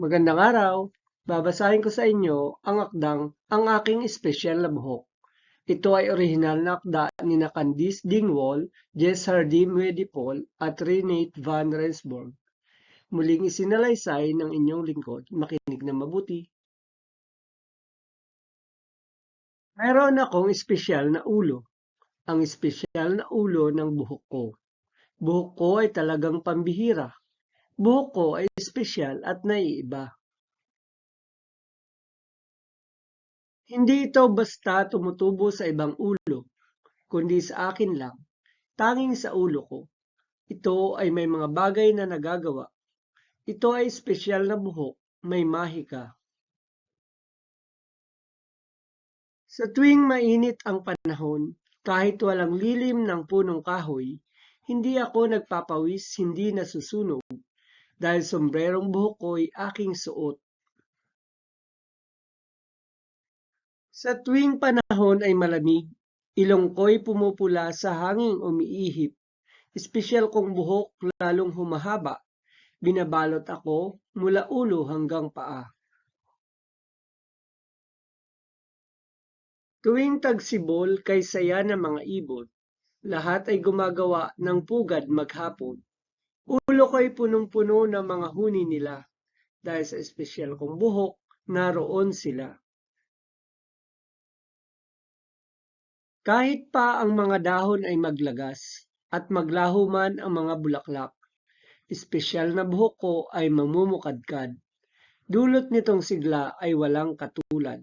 Magandang araw! Babasahin ko sa inyo ang akdang Ang Aking Espesyal na Buhok. Ito ay orihinal na akda ni na Candice Dingwall, Jess Hardy Medipol at Renate Van Rensburg. Muling isinalaysay ng inyong lingkod. Makinig na mabuti. Meron akong espesyal na ulo. Ang espesyal na ulo ng buhok ko. Buhok ko ay talagang pambihira. Buhok ko ay espesyal at naiiba. Hindi ito basta tumutubo sa ibang ulo, kundi sa akin lang, tanging sa ulo ko. Ito ay may mga bagay na nagagawa. Ito ay espesyal na buhok, may mahika. Sa tuwing mainit ang panahon, kahit walang lilim ng punong kahoy, hindi ako nagpapawis, hindi nasusunog, dahil sombrerong buhok ko'y aking suot. Sa tuwing panahon ay malamig, ilong ko'y pumupula sa hanging umiihip. Espesyal kong buhok lalong humahaba. Binabalot ako mula ulo hanggang paa. Tuwing tagsibol kay saya ng mga ibon, lahat ay gumagawa ng pugad maghapon. Ulo ko'y punong-puno ng mga huni nila. Dahil sa espesyal kong buhok, naroon sila. Kahit pa ang mga dahon ay maglagas at maglaho man ang mga bulaklak, espesyal na buhok ko ay mamumukadkad. Dulot nitong sigla ay walang katulad.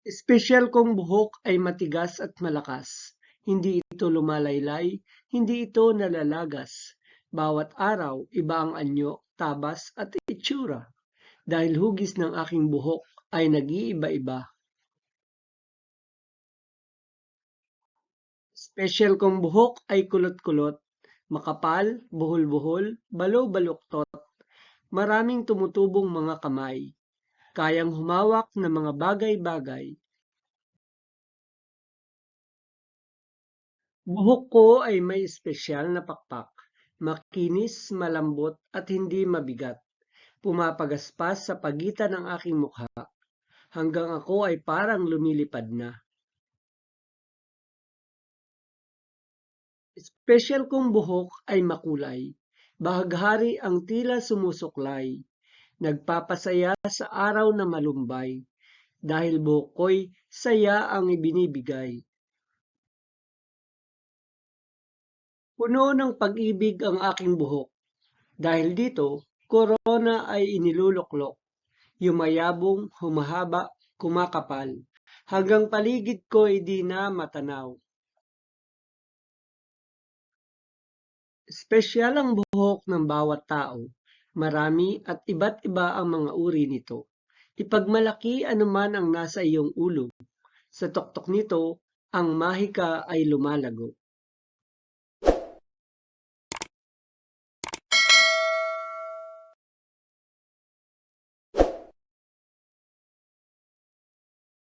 Espesyal kong buhok ay matigas at malakas. Hindi ito lumalaylay, hindi ito nalalagas. Bawat araw, iba ang anyo, tabas at itsura. Dahil hugis ng aking buhok ay nag-iiba-iba. Special kong buhok ay kulot-kulot, makapal, buhol-buhol, balaw-baluktot. Maraming tumutubong mga kamay. Kayang humawak ng mga bagay-bagay. Buhok ko ay may espesyal na pakpak. Makinis, malambot at hindi mabigat. Pumapagaspas sa pagitan ng aking mukha hanggang ako ay parang lumilipad na. Special kong buhok ay makulay. Bahaghari ang tila sumusuklay. Nagpapasaya sa araw na malumbay. Dahil buhok ko'y saya ang ibinibigay. Puno ng pag-ibig ang aking buhok. Dahil dito, korona ay iniluluklok. Yumayabong, humahaba, kumakapal. Hanggang paligid ko ay di na matanaw. Espesyal ang buhok ng bawat tao. Marami at iba't iba ang mga uri nito. Ipagmalaki anuman ang nasa iyong ulo. Sa tuktok nito, ang mahika ay lumalago.